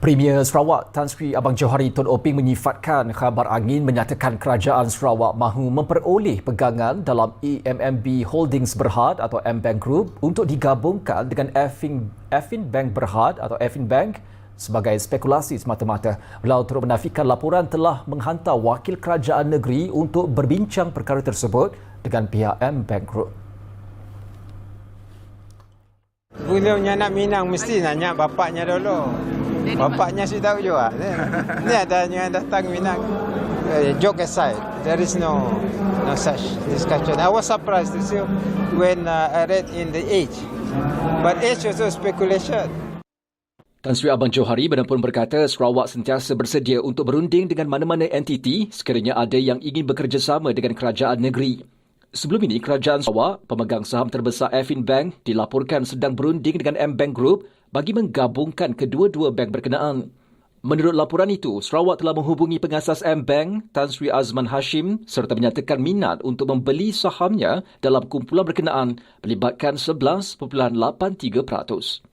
Premier Sarawak Tan Sri Abang Johari Tun Oping menyifatkan khabar angin menyatakan kerajaan Sarawak mahu memperoleh pegangan dalam EMMB Holdings Berhad atau M-Bank Group untuk digabungkan dengan Effin, Effin Bank Berhad atau Effin Bank sebagai spekulasi semata-mata. Beliau turut menafikan laporan telah menghantar wakil kerajaan negeri untuk berbincang perkara tersebut dengan pihak M-Bank Group. Beliaunya nak minang mesti nanya bapaknya dulu. Bapaknya sudah tahu juga. Ini ada yang datang minang. Uh, joke aside, there is no no such discussion. I was surprised to see when uh, I read in the age. But age also speculation. Tan Sri Abang Johari pun berkata Sarawak sentiasa bersedia untuk berunding dengan mana-mana entiti sekiranya ada yang ingin bekerjasama dengan kerajaan negeri. Sebelum ini, Kerajaan Sarawak, pemegang saham terbesar Affin Bank, dilaporkan sedang berunding dengan M-Bank Group bagi menggabungkan kedua-dua bank berkenaan. Menurut laporan itu, Sarawak telah menghubungi pengasas M-Bank, Tan Sri Azman Hashim serta menyatakan minat untuk membeli sahamnya dalam kumpulan berkenaan melibatkan 11.83%.